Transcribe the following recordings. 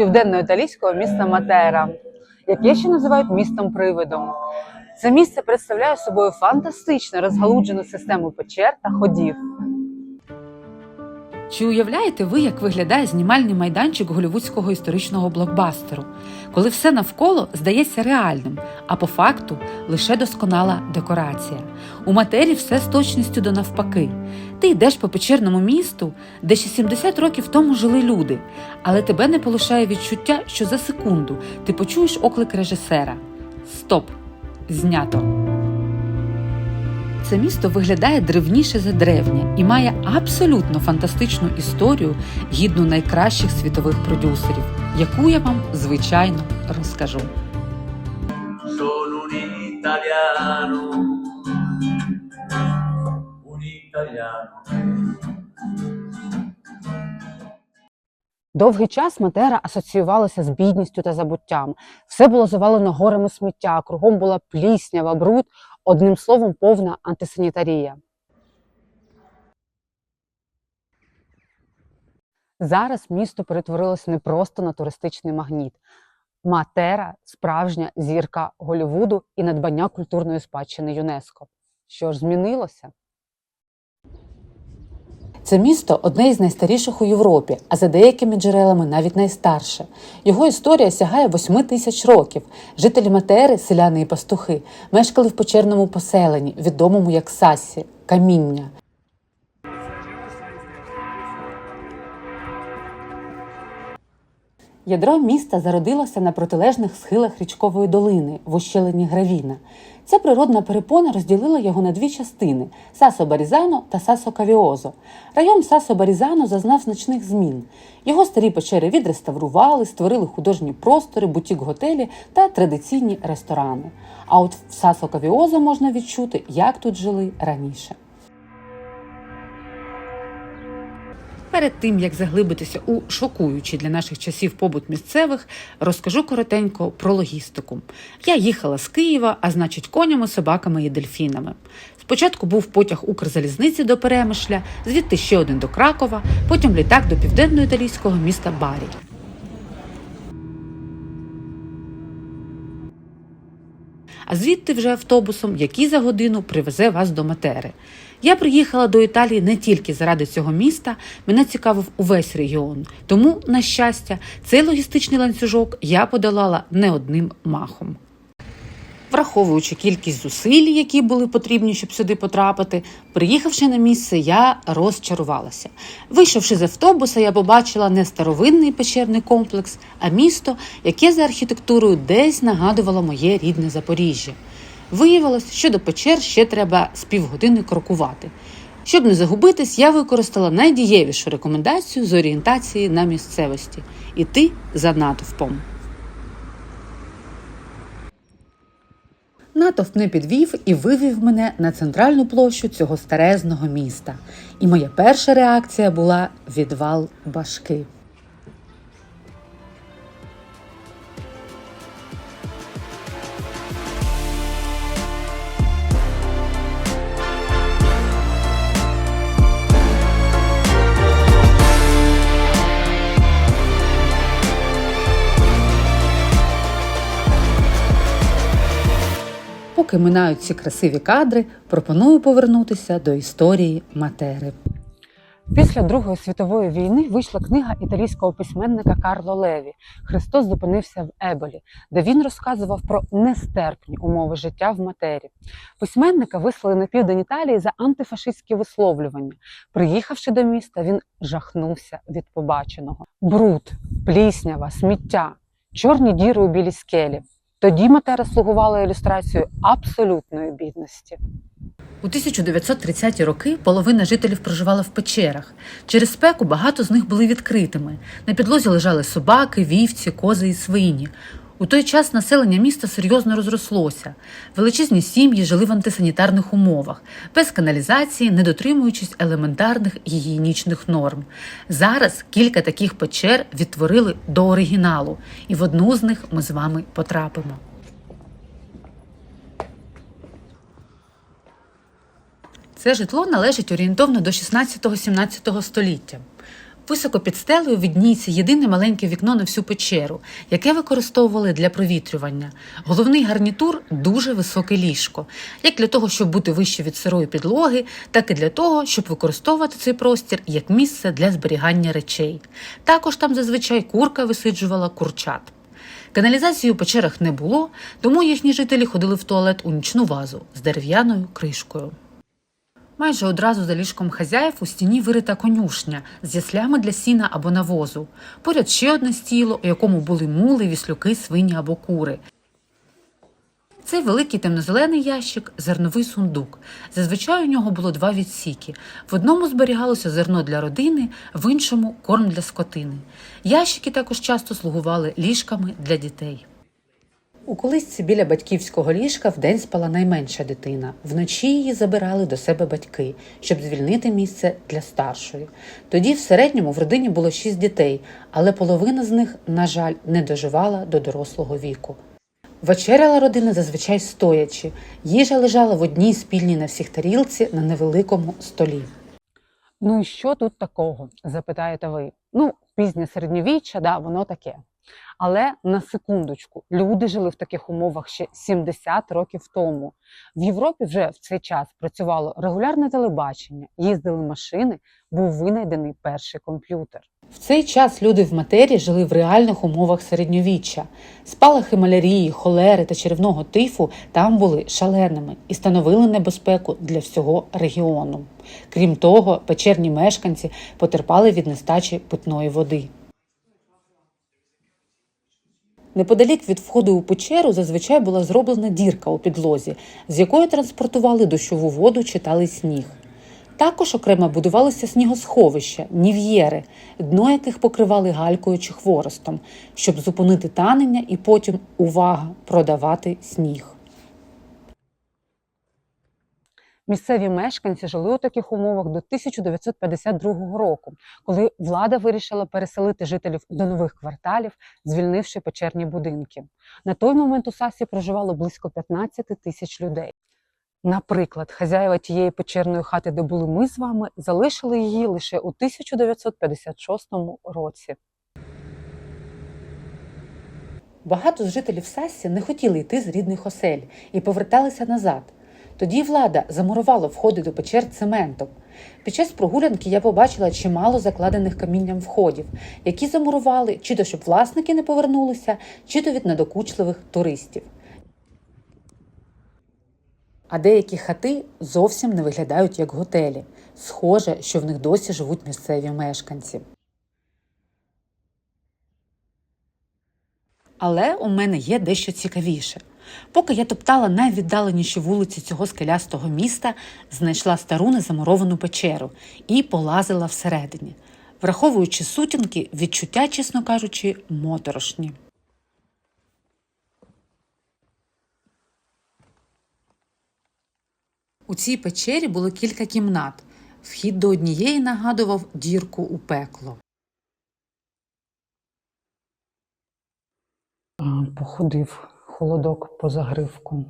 південно-італійського міста Матера, яке ще називають містом привидом. Це місце представляє собою фантастично розгалуджену систему печер та ходів. Чи уявляєте ви, як виглядає знімальний майданчик голівудського історичного блокбастеру, коли все навколо здається реальним, а по факту лише досконала декорація? У матері все з точністю до навпаки. Ти йдеш по печерному місту, де ще 70 років тому жили люди, але тебе не полишає відчуття, що за секунду ти почуєш оклик режисера: Стоп! Знято! Це місто виглядає древніше за древнє і має абсолютно фантастичну історію, гідну найкращих світових продюсерів, яку я вам звичайно розкажу. Довгий час Матера асоціювалася з бідністю та забуттям. Все було завалено горами сміття, кругом була пліснява, бруд, одним словом, повна антисанітарія. Зараз місто перетворилося не просто на туристичний магніт. Матера справжня зірка Голівуду і надбання культурної спадщини ЮНЕСКО. Що ж змінилося? Це місто одне із найстаріших у Європі, а за деякими джерелами навіть найстарше. Його історія сягає 8 тисяч років. Жителі Матери, селяни і пастухи, мешкали в печерному поселенні, відомому як Сасі каміння. Ядро міста зародилося на протилежних схилах річкової долини в ущелині Гравіна. Ця природна перепона розділила його на дві частини Сасо Барізано та Сасо Кавіозо. Район Сасо Барізано зазнав значних змін. Його старі печери відреставрували, створили художні простори, бутік-готелі та традиційні ресторани. А от в Сасо Кавіозо можна відчути, як тут жили раніше. Перед тим як заглибитися у шокуючий для наших часів побут місцевих, розкажу коротенько про логістику. Я їхала з Києва, а значить, конями, собаками і дельфінами. Спочатку був потяг Укрзалізниці до Перемишля, звідти ще один до Кракова, потім літак до південно-італійського міста Барі. а звідти вже автобусом, який за годину привезе вас до Матери. Я приїхала до Італії не тільки заради цього міста, мене цікавив увесь регіон. Тому, на щастя, цей логістичний ланцюжок я подолала не одним махом. Враховуючи кількість зусиль, які були потрібні, щоб сюди потрапити, приїхавши на місце, я розчарувалася. Вийшовши з автобуса, я побачила не старовинний печерний комплекс, а місто, яке за архітектурою десь нагадувало моє рідне Запоріжжя. Виявилось, що до печер ще треба з півгодини крокувати. Щоб не загубитись, я використала найдієвішу рекомендацію з орієнтації на місцевості іти за натовпом. Натовп не підвів і вивів мене на центральну площу цього старезного міста. І моя перша реакція була відвал башки. Поки минають ці красиві кадри, пропоную повернутися до історії Матери. Після Другої світової війни вийшла книга італійського письменника Карло Леві Христос зупинився в Еболі, де він розказував про нестерпні умови життя в матері. Письменника вислали на південь Італії за антифашистські висловлювання. Приїхавши до міста, він жахнувся від побаченого: бруд, пліснява, сміття, чорні діри у білій скелі. Тоді матера слугувала ілюстрацією абсолютної бідності. У 1930-ті роки половина жителів проживала в печерах. Через спеку багато з них були відкритими. На підлозі лежали собаки, вівці, кози і свині. У той час населення міста серйозно розрослося. Величезні сім'ї жили в антисанітарних умовах, без каналізації, не дотримуючись елементарних гігієнічних норм. Зараз кілька таких печер відтворили до оригіналу, і в одну з них ми з вами потрапимо. Це житло належить орієнтовно до 16-17 століття. Високо під стелею відніється єдине маленьке вікно на всю печеру, яке використовували для провітрювання. Головний гарнітур дуже високе ліжко, як для того, щоб бути вище від сирої підлоги, так і для того, щоб використовувати цей простір як місце для зберігання речей. Також там зазвичай курка висиджувала курчат. Каналізації у печерах не було, тому їхні жителі ходили в туалет у нічну вазу з дерев'яною кришкою. Майже одразу за ліжком хазяїв у стіні вирита конюшня з яслями для сіна або навозу. Поряд ще одне стіло, у якому були мули, віслюки, свині або кури. Цей великий темнозелений ящик зерновий сундук. Зазвичай у нього було два відсіки. В одному зберігалося зерно для родини, в іншому корм для скотини. Ящики також часто слугували ліжками для дітей. У колисці біля батьківського ліжка вдень спала найменша дитина. Вночі її забирали до себе батьки, щоб звільнити місце для старшої. Тоді в середньому в родині було шість дітей, але половина з них, на жаль, не доживала до дорослого віку. Вечеряла родина зазвичай стоячи. Їжа лежала в одній спільній на всіх тарілці на невеликому столі. Ну і що тут такого? запитаєте ви. Ну, пізнє середньовіччя, да, воно таке. Але на секундочку, люди жили в таких умовах ще 70 років тому. В Європі вже в цей час працювало регулярне телебачення, їздили машини, був винайдений перший комп'ютер. В цей час люди в матері жили в реальних умовах середньовіччя. Спалахи малярії, холери та черевного тифу там були шаленими і становили небезпеку для всього регіону. Крім того, печерні мешканці потерпали від нестачі питної води. Неподалік від входу у печеру зазвичай була зроблена дірка у підлозі, з якої транспортували дощову воду чи талий сніг. Також окремо будувалися снігосховища, нів'єри, дно яких покривали галькою чи хворостом, щоб зупинити танення і потім увага продавати сніг. Місцеві мешканці жили у таких умовах до 1952 року, коли влада вирішила переселити жителів до нових кварталів, звільнивши печерні будинки. На той момент у Сасі проживало близько 15 тисяч людей. Наприклад, хазяїва тієї печерної хати, де були ми з вами, залишили її лише у 1956 році. Багато з жителів Сассі не хотіли йти з рідних осель і поверталися назад. Тоді влада замурувала входи до печер цементом. Під час прогулянки я побачила чимало закладених камінням входів, які замурували чи то щоб власники не повернулися, чи то від надокучливих туристів. А деякі хати зовсім не виглядають як готелі. Схоже, що в них досі живуть місцеві мешканці. Але у мене є дещо цікавіше. Поки я топтала найвіддаленіші вулиці цього скелястого міста, знайшла стару незамуровану печеру і полазила всередині. Враховуючи сутінки, відчуття, чесно кажучи, моторошні. У цій печері було кілька кімнат. Вхід до однієї нагадував дірку у пекло. Походив холодок по загривку.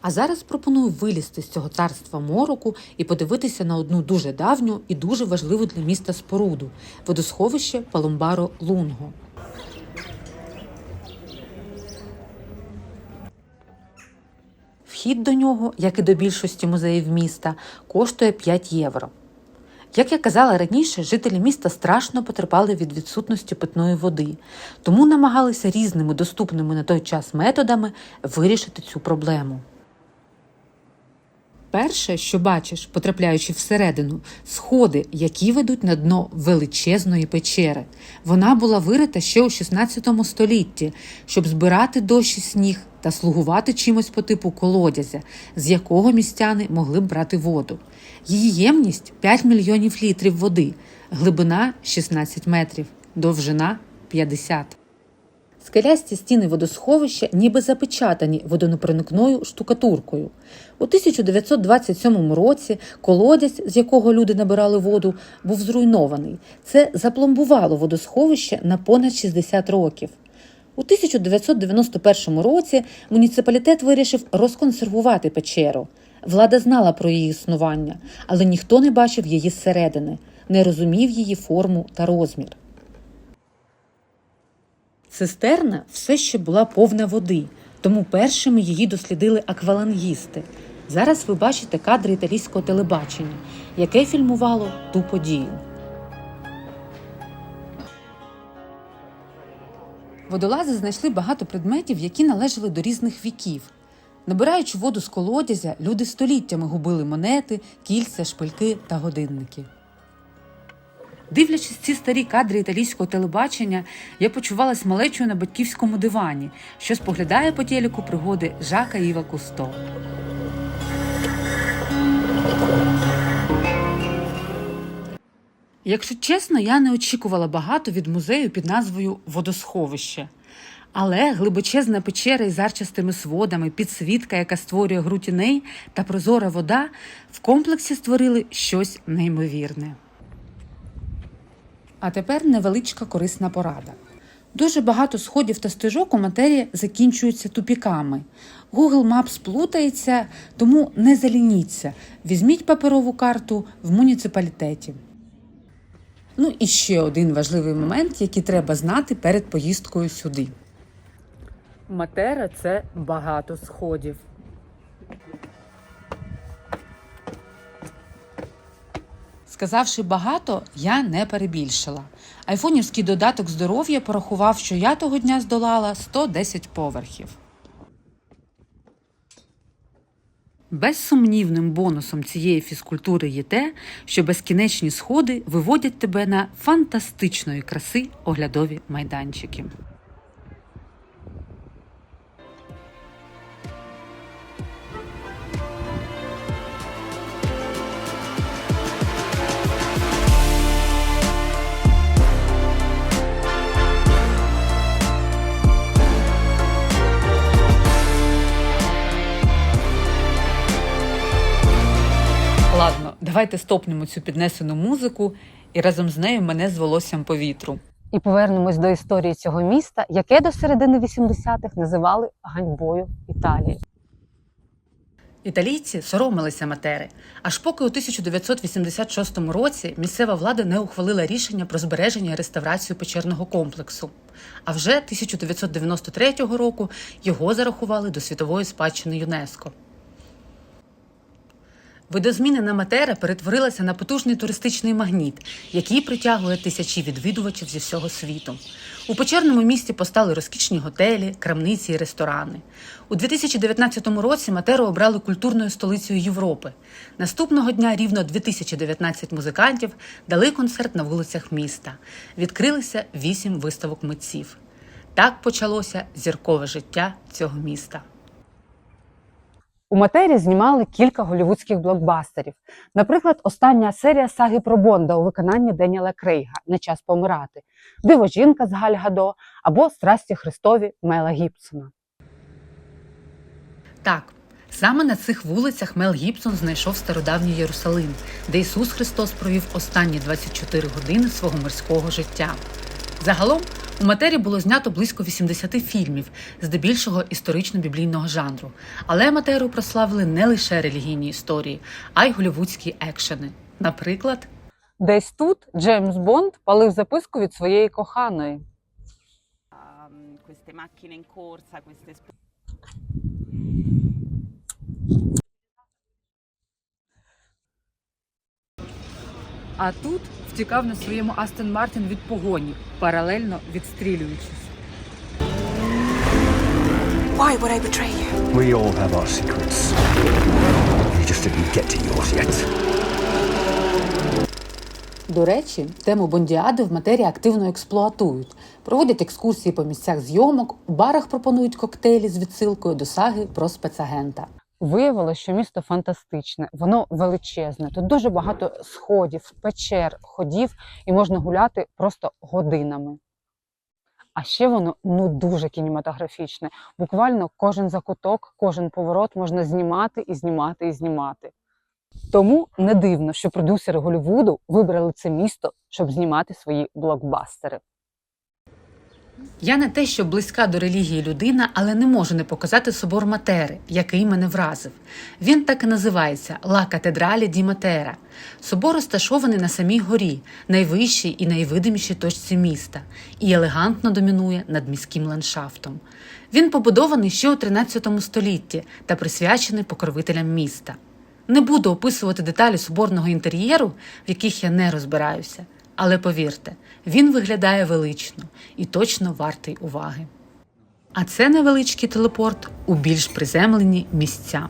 А зараз пропоную вилізти з цього царства мороку і подивитися на одну дуже давню і дуже важливу для міста споруду водосховище Паломбаро Лунго. Вхід до нього, як і до більшості музеїв міста, коштує 5 євро. Як я казала раніше, жителі міста страшно потерпали від відсутності питної води, тому намагалися різними доступними на той час методами вирішити цю проблему. Перше, що бачиш, потрапляючи всередину, сходи, які ведуть на дно величезної печери. Вона була вирита ще у 16 столітті, щоб збирати дощ і сніг та слугувати чимось по типу колодязя, з якого містяни могли б брати воду. Її ємність 5 мільйонів літрів води, глибина 16 метрів, довжина 50. Скелясті стіни водосховища ніби запечатані водонепроникною штукатуркою. У 1927 році колодязь, з якого люди набирали воду, був зруйнований. Це запломбувало водосховище на понад 60 років. У 1991 році муніципалітет вирішив розконсервувати печеру. Влада знала про її існування, але ніхто не бачив її зсередини. не розумів її форму та розмір. Цистерна все ще була повна води, тому першими її дослідили аквалангісти. Зараз ви бачите кадри італійського телебачення, яке фільмувало ту подію. Водолази знайшли багато предметів, які належали до різних віків. Набираючи воду з колодязя, люди століттями губили монети, кільця, шпильки та годинники. Дивлячись ці старі кадри італійського телебачення, я почувалась малечою на батьківському дивані, що споглядає по телеку пригоди Жака Іва Кусто. Якщо чесно, я не очікувала багато від музею під назвою Водосховище. Але глибочезна печера із арчастими сводами, підсвітка, яка створює гру тіней, та прозора вода в комплексі створили щось неймовірне. А тепер невеличка корисна порада. Дуже багато сходів та стежок у матерії закінчуються тупіками. Google Maps плутається, тому не залініться. Візьміть паперову карту в муніципалітеті. Ну і ще один важливий момент, який треба знати перед поїздкою сюди. Матера це багато сходів. Сказавши багато, я не перебільшила. Айфонівський додаток здоров'я порахував, що я того дня здолала 110 поверхів. Безсумнівним бонусом цієї фізкультури є те, що безкінечні сходи виводять тебе на фантастичної краси оглядові майданчики. Давайте стопнемо цю піднесену музику і разом з нею мене з волоссям по вітру. І повернемось до історії цього міста, яке до середини 80-х називали ганьбою Італії. Італійці соромилися матери, аж поки у 1986 році місцева влада не ухвалила рішення про збереження і реставрацію печерного комплексу. А вже 1993 року його зарахували до світової спадщини ЮНЕСКО. Видозмінена матера перетворилася на потужний туристичний магніт, який притягує тисячі відвідувачів зі всього світу. У печерному місті постали розкішні готелі, крамниці і ресторани. У 2019 році Матеру обрали культурною столицею Європи. Наступного дня рівно 2019 музикантів дали концерт на вулицях міста. Відкрилися вісім виставок митців. Так почалося зіркове життя цього міста. У матері знімали кілька голівудських блокбастерів. Наприклад, остання серія саги про Бонда у виконанні Деніела Крейга Не час помирати, Диво жінка з Галь Гадо або Страсті Христові Мела Гібсона. Так, саме на цих вулицях Мел Гібсон знайшов стародавній Єрусалим, де Ісус Христос провів останні 24 години свого мирського життя. Загалом у матері було знято близько 80 фільмів, здебільшого історично-біблійного жанру. Але матеру прославили не лише релігійні історії, а й голівудські екшени. Наприклад, Десь тут Джеймс Бонд палив записку від своєї коханої. а тут втікав на своєму Астон Мартін від погоні, паралельно відстрілюючись. Why would I betray you? We all have our secrets. You just didn't get to yours yet. До речі, тему Бондіади в матерії активно експлуатують. Проводять екскурсії по місцях зйомок, у барах пропонують коктейлі з відсилкою до саги про спецагента. Виявилося, що місто фантастичне, воно величезне. Тут дуже багато сходів, печер, ходів, і можна гуляти просто годинами. А ще воно ну дуже кінематографічне. Буквально кожен закуток, кожен поворот можна знімати і знімати і знімати. Тому не дивно, що продюсери Голлівуду вибрали це місто, щоб знімати свої блокбастери. Я не те, що близька до релігії людина, але не можу не показати собор Матери, який мене вразив. Він так і називається Ла Катедралі ді Матера. Собор розташований на самій горі, найвищій і найвидимішій точці міста, і елегантно домінує над міським ландшафтом. Він побудований ще у 13 столітті та присвячений покровителям міста. Не буду описувати деталі соборного інтер'єру, в яких я не розбираюся, але повірте, він виглядає велично і точно вартий уваги. А це невеличкий телепорт у більш приземлені місця.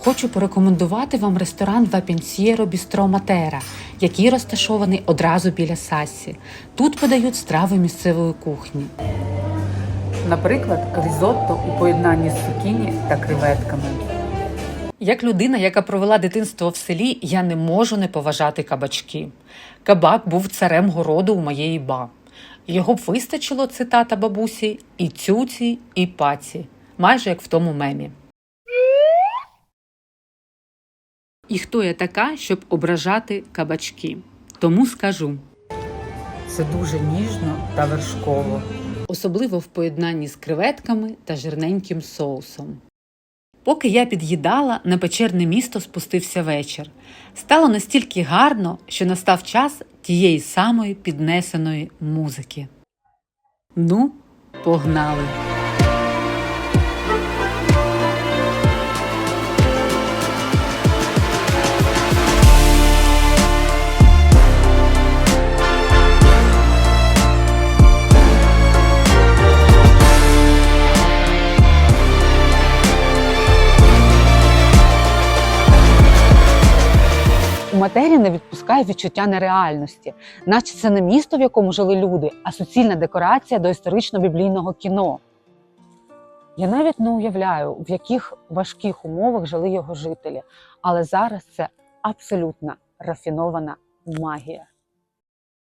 Хочу порекомендувати вам ресторан Вапінсьєро Бістро Матера, який розташований одразу біля Сассі. Тут подають страви місцевої кухні. Наприклад, різотто у поєднанні з цукіні та креветками. Як людина, яка провела дитинство в селі, я не можу не поважати кабачки. Кабак був царем городу у моєї ба. Його б вистачило цитата бабусі і цюці, і паці, майже як в тому мемі. І хто я така, щоб ображати кабачки? Тому скажу. Це дуже ніжно та вершково. Особливо в поєднанні з креветками та жирненьким соусом. Поки я під'їдала, на печерне місто спустився вечір. Стало настільки гарно, що настав час тієї самої піднесеної музики. Ну, погнали! У матері не відпускає відчуття нереальності, наче це не місто, в якому жили люди, а суцільна декорація до історично-біблійного кіно. Я навіть не уявляю, в яких важких умовах жили його жителі, але зараз це абсолютна рафінована магія.